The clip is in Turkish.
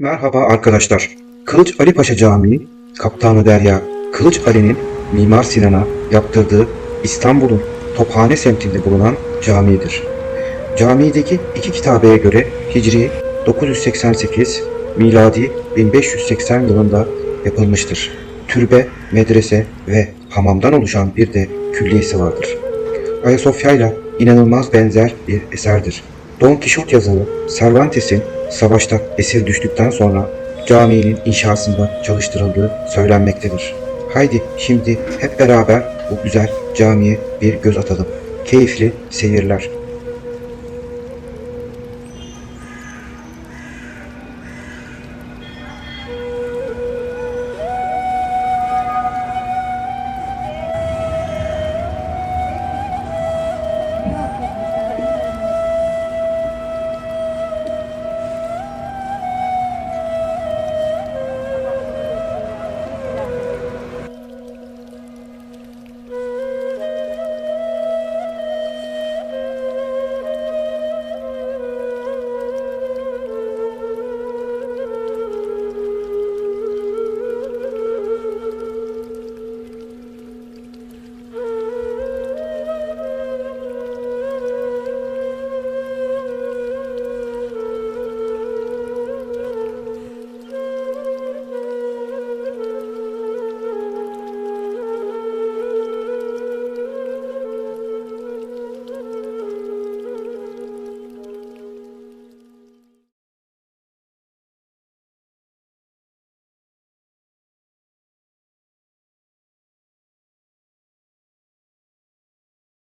Merhaba arkadaşlar. Kılıç Ali Paşa Camii, Kaptanı Derya, Kılıç Ali'nin Mimar Sinan'a yaptırdığı İstanbul'un Tophane semtinde bulunan camidir. Camideki iki kitabeye göre Hicri 988, miladi 1580 yılında yapılmıştır. Türbe, medrese ve hamamdan oluşan bir de külliyesi vardır. Ayasofya ile inanılmaz benzer bir eserdir. Don Kişot yazarı Cervantes'in savaşta esir düştükten sonra caminin inşasında çalıştırıldığı söylenmektedir. Haydi şimdi hep beraber bu güzel camiye bir göz atalım. Keyifli seyirler.